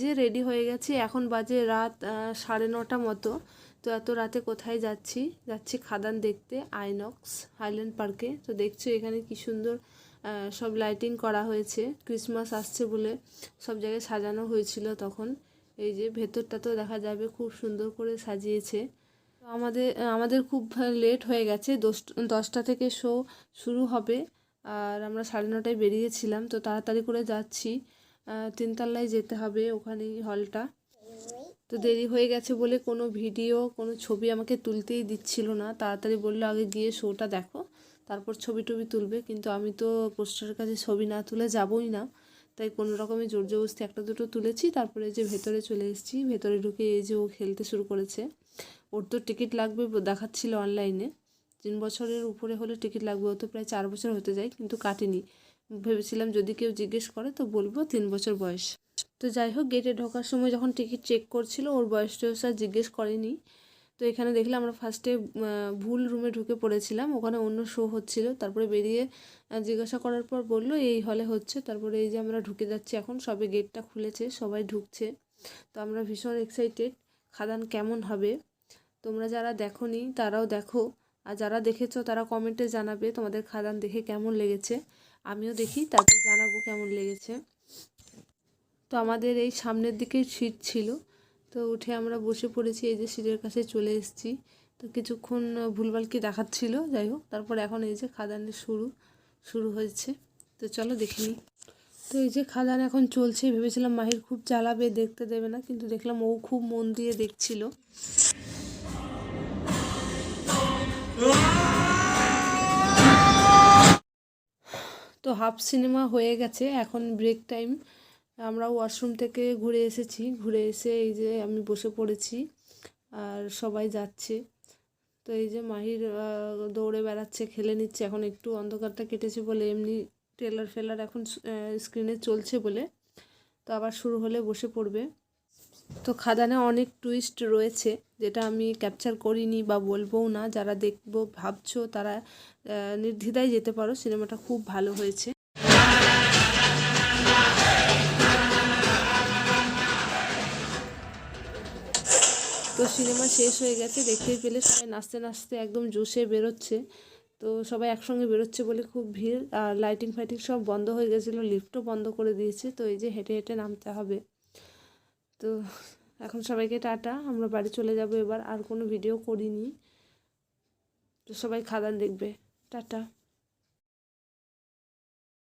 যে রেডি হয়ে গেছি, এখন বাজে রাত সাড়ে নটা মতো। তো এত রাতে কোথায় যাচ্ছি? যাচ্ছি খাদান দেখতে, আইনক্স হাইল্যান্ড পার্কে। তো দেখছ এখানে কি সুন্দর সব লাইটিং করা হয়েছে। ক্রিসমাস আসছে বলে সব জায়গায় সাজানো হয়েছিল তখন। এই যে ভেতরটা তো দেখা যাবে খুব সুন্দর করে সাজিয়েছে। তো আমাদের আমাদের খুব লেট হয়ে গেছে, দশ, দশটা থেকে শো শুরু হবে। আর আমরা সাড়ে নটায় বেরিয়েছিলাম, তো তাড়াতাড়ি করে যাচ্ছি। তিনতলায় যেতে হবে ওখানেই হলটা। তো দেরি হয়ে গেছে বলে কোনো ভিডিও, কোনো ছবি আমাকে তুলতেই দিচ্ছিল না। তাড়াতাড়ি বলল, আগে গিয়ে শোটা দেখো, তারপর ছবি টবি তুলবে। কিন্তু আমি তো পোস্টারের কাছে ছবি না তুলে যাবই না। তাই কোনো রকমে জোর জবরদস্তি একটা দুটো তুলেছি, তারপরে যে ভেতরে চলে এসেছি, ভেতরে ঢুকে এই যে ও খেলতে শুরু করেছে। ওর তো টিকিট লাগবে দেখাচ্ছিল অনলাইনে। তিন বছরের উপরে হলে টিকিট লাগবে, ও তো প্রায় চার বছর হতে যায়, কিন্তু কাটেনি। ভেবেছিলাম যদি কেউ জিজ্ঞেস করে তো বলব তিন বছর বয়স। তো যাই হোক গেটে ঢোকার সময় যখন টিকিট চেক করছিল, ওর বয়স টয়স আর জিজ্ঞেস করেনি। তো এখানে দেখলাম আমরা ফার্স্টে ভুল রুমে ঢুকে পড়েছিলাম, ওখানে অন্য শো হচ্ছিল। তারপরে বেরিয়ে জিজ্ঞাসা করার পর বলল, এই হলে হচ্ছে। তারপরে এই যে আমরা ঢুকে যাচ্ছি এখন, সবে গেটটা খুলেছে, সবাই ঢুকছে। তো আমরা ভীষণ এক্সাইটেড খাদান কেমন হবে? তোমরা যারা দেখোনি, তারাও দেখো। আর যারা দেখেছ, তারা কমেন্টে জানাবে তোমাদের খাদান দেখে কেমন লেগেছে। আমিও দেখি, তারপর জানাব কেমন লেগেছে। তো আমাদের এই সামনের দিকে সিট ছিল, তো উঠে আমরা বসে পড়েছি, এই যে সিটের কাছে চলে এসেছি। তো কিছুক্ষণ ভুলভাল কি দেখাচ্ছিল, যাই হোক, তারপর এখন এই যে খাদানের শুরু শুরু হয়েছে। তো চলো দেখে নিই। তো এই যে খাদান এখন চলছে, ভেবেছিলাম মাহির খুব জ্বালাবে, দেখতে দেবে না, কিন্তু দেখলাম ও খুব মন দিয়ে দেখছিল। তো হাফ সিনেমা হয়ে গেছে, এখন ব্রেক টাইম আমরা ওয়াশরুম থেকে ঘুরে এসেছি, ঘুরে এসে এই যে আমি বসে পড়েছি আর সবাই যাচ্ছে। তো এই যে মাহির দৌড়ে বেড়াচ্ছে, খেলে নিচ্ছে, এখন একটু অন্ধকারটা কেটেছে বলে এমনি ট্রেলার ফেলার এখন স্ক্রিনে চলছে বলে। তো আবার শুরু হলে বসে পড়বে। তো খাদানে অনেক টুইস্ট রয়েছে, যেটা আমি ক্যাপচার করিনি বা বলবোও না। যারা দেখব, ভাবছ, তারা নির্দ্বিধায় যেতে পারো সিনেমাটা খুব ভালো হয়েছে। তো সিনেমা শেষ হয়ে গেছে, দেখতেই পেলে সবাই নাচতে নাচতে একদম জোশে বেরোচ্ছে। তো সবাই একসঙ্গে বেরোচ্ছে বলে খুব ভিড়। আর লাইটিং ফাইটিং সব বন্ধ হয়ে গেছিল লিফটও বন্ধ করে দিয়েছে। তো এই যে হেঁটে হেঁটে নামতে হবে। তো এখন সবাইকে টাটা, আমরা বাড়ি চলে যাব এবার, আর কোনো ভিডিও করিনি। তো সবাই খাদান দেখবে। টাটা।